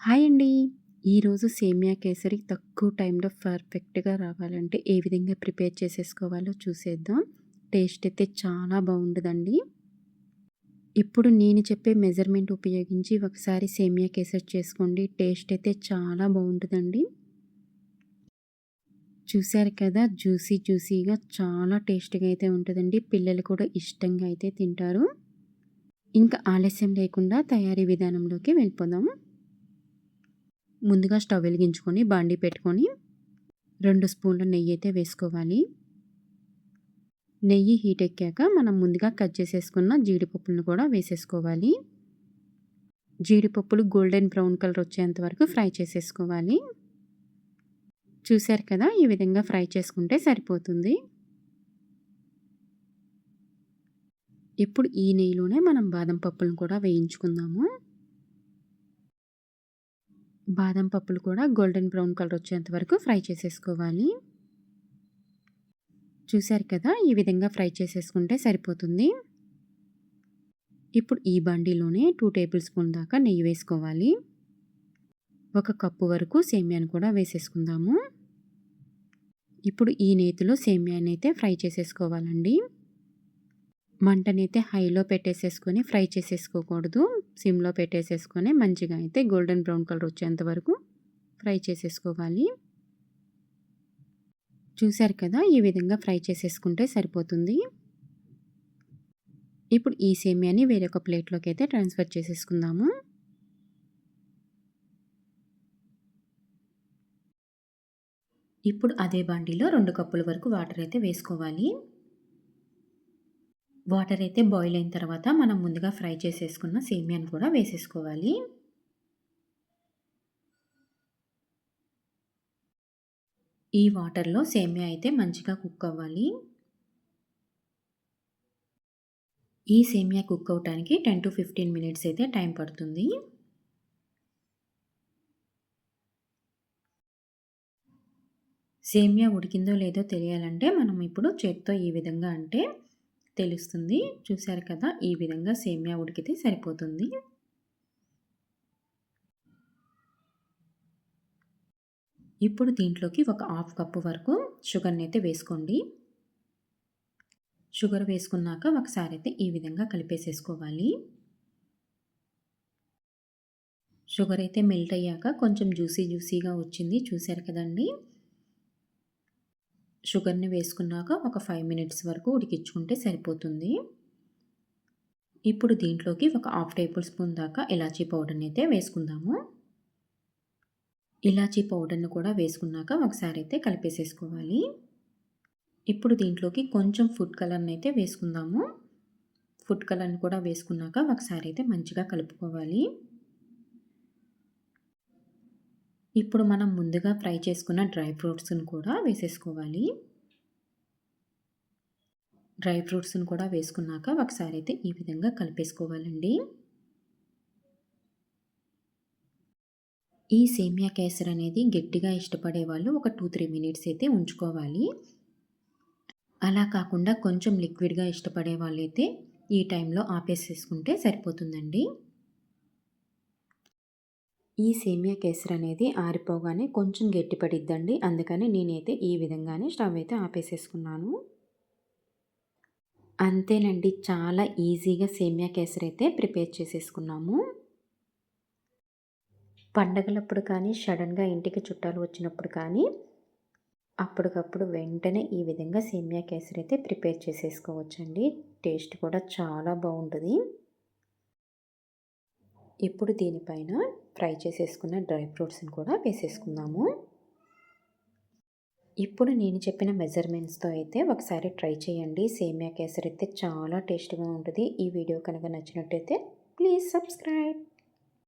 Hi అండి. ఈరోజు సేమియా కేసరి తక్కువ టైంలో పర్ఫెక్ట్గా రావాలంటే ఏ విధంగా ప్రిపేర్ చేసేసుకోవాలో చూసేద్దాం. టేస్ట్ అయితే చాలా బాగుంటుందండి ఇప్పుడు నేను చెప్పే మెజర్మెంట్ ఉపయోగించి ఒకసారి సేమియా కేసరి చేసుకోండి. టేస్ట్ అయితే చాలా బాగుంటుందండి. చూశారు కదా జ్యూసీ జ్యూసీగా చాలా టేస్ట్గా అయితే ఉంటుందండి. పిల్లలు కూడా ఇష్టంగా అయితే తింటారు. ఇంకా ఆలస్యం లేకుండా తయారీ విధానంలోకి వెళ్ళిపోదాము ముందుగా స్టవ్ వెలిగించుకొని బాండి పెట్టుకొని రెండు స్పూన్ల నెయ్యి అయితే వేసుకోవాలి. నెయ్యి హీట్ ఎక్కాక మనం ముందుగా కట్ చేసేసుకున్న జీడిపప్పులను కూడా వేసేసుకోవాలి. జీడిపప్పులు గోల్డెన్ బ్రౌన్ కలర్ వచ్చేంత వరకు ఫ్రై చేసేసుకోవాలి. చూశారు కదా ఈ విధంగా ఫ్రై చేసుకుంటే సరిపోతుంది. ఇప్పుడు ఈ నెయ్యిలోనే మనం బాదం పప్పులను కూడా వేయించుకుందాము. బాదం పప్పులు కూడా గోల్డెన్ బ్రౌన్ కలర్ వచ్చేంత వరకు ఫ్రై చేసేసుకోవాలి. చూశారు కదా ఈ విధంగా ఫ్రై చేసేసుకుంటే సరిపోతుంది. ఇప్పుడు ఈ బండిలోనే టూ టేబుల్ స్పూన్ దాకా నెయ్యి వేసుకోవాలి. ఒక కప్పు వరకు సేమియాను కూడా వేసేసుకుందాము. ఇప్పుడు ఈ నేతిలో సేమియాని అయితే ఫ్రై చేసేసుకోవాలండి. మంటనైతే హైలో పెట్టేసేసుకొని ఫ్రై చేసేసుకోకూడదు. సిమ్లో పెట్టేసేసుకొని మంచిగా అయితే గోల్డెన్ బ్రౌన్ కలర్ వచ్చేంత వరకు ఫ్రై చేసేసుకోవాలి. చూశారు కదా ఈ విధంగా ఫ్రై చేసేసుకుంటే సరిపోతుంది. ఇప్పుడు ఈ సేమియాని వేరొక ప్లేట్లోకి అయితే ట్రాన్స్ఫర్ చేసేసుకుందాము. ఇప్పుడు అదే బండిలో రెండు కప్పుల వరకు వాటర్ అయితే వేసుకోవాలి. వాటర్ అయితే బాయిల్ అయిన తర్వాత మనం ముందుగా ఫ్రై చేసేసుకున్న సేమియాను కూడా వేసేసుకోవాలి. ఈ వాటర్లో సేమియా అయితే మంచిగా కుక్ అవ్వాలి. ఈ సేమియా కుక్ అవటానికి టెన్ టు ఫిఫ్టీన్ మినిట్స్ అయితే టైం పడుతుంది. సేమియా ఉడికిందో లేదో తెలియాలంటే మనం ఇప్పుడు చేత్తో ఈ విధంగా అంటే తెలుస్తుంది. చూశారు కదా ఈ విధంగా సేమియా ఉడికితే సరిపోతుంది. ఇప్పుడు దీంట్లోకి ఒక హాఫ్ కప్పు వరకు షుగర్ని అయితే వేసుకోండి. షుగర్ వేసుకున్నాక ఒకసారి అయితే ఈ విధంగా కలిపేసేసుకోవాలి. షుగర్ అయితే మెల్ట్ అయ్యాక కొంచెం జ్యూసీ జ్యూసీగా వచ్చింది. చూశారు కదండి? షుగర్ని వేసుకున్నాక ఒక ఫైవ్ మినిట్స్ వరకు ఉడికించుకుంటే సరిపోతుంది. ఇప్పుడు దీంట్లోకి ఒక హాఫ్ టేబుల్ స్పూన్ దాకా ఇలాచీ పౌడర్ని అయితే వేసుకుందాము. ఇలాచీ పౌడర్ని కూడా వేసుకున్నాక ఒకసారి అయితే కలిపేసేసుకోవాలి. ఇప్పుడు దీంట్లోకి కొంచెం ఫుడ్ కలర్ని అయితే వేసుకుందాము. ఫుడ్ కలర్ని కూడా వేసుకున్నాక ఒకసారి అయితే మంచిగా కలుపుకోవాలి. ఇప్పుడు మనం ముందుగా ఫ్రై చేసుకున్న డ్రై ఫ్రూట్స్ని కూడా వేసేసుకోవాలి. డ్రై ఫ్రూట్స్ని కూడా వేసుకున్నాక ఒకసారి అయితే ఈ విధంగా కలిపేసుకోవాలండి. ఈ సేమియా కేసర్ అనేది గట్టిగా ఇష్టపడే వాళ్ళు ఒక టూ త్రీ మినిట్స్ అయితే ఉంచుకోవాలి. అలా కాకుండా కొంచెం లిక్విడ్గా ఇష్టపడే వాళ్ళైతే ఈ టైంలో ఆపేసేసుకుంటే సరిపోతుందండి. ఈ సేమియా కేసరి అనేది ఆరిపోగానే కొంచెం గట్టిపడిద్దండి. అందుకని నేనైతే ఈ విధంగానే స్టవ్ అయితే ఆపేసేసుకున్నాను. అంతేనండి చాలా ఈజీగా సేమియా కేసరి అయితే ప్రిపేర్ చేసేసుకున్నాము. పండగలప్పుడు కానీ సడన్గా ఇంటికి చుట్టాలు వచ్చినప్పుడు కానీ అప్పటికప్పుడు వెంటనే ఈ విధంగా సేమియా కేసరి అయితే ప్రిపేర్ చేసేసుకోవచ్చండి. టేస్ట్ కూడా చాలా బాగుంటుంది. ఇప్పుడు దీనిపైన ఫ్రై చేసేసుకున్న డ్రై ఫ్రూట్స్ని కూడా వేసేసుకుందాము. ఇప్పుడు నేను చెప్పిన మెజర్మెంట్స్తో అయితే ఒకసారి ట్రై చేయండి. సేమియా కేసరి అయితే చాలా టేస్ట్గా ఉంటుంది. ఈ వీడియో కనుక నచ్చినట్టయితే ప్లీజ్ సబ్స్క్రైబ్.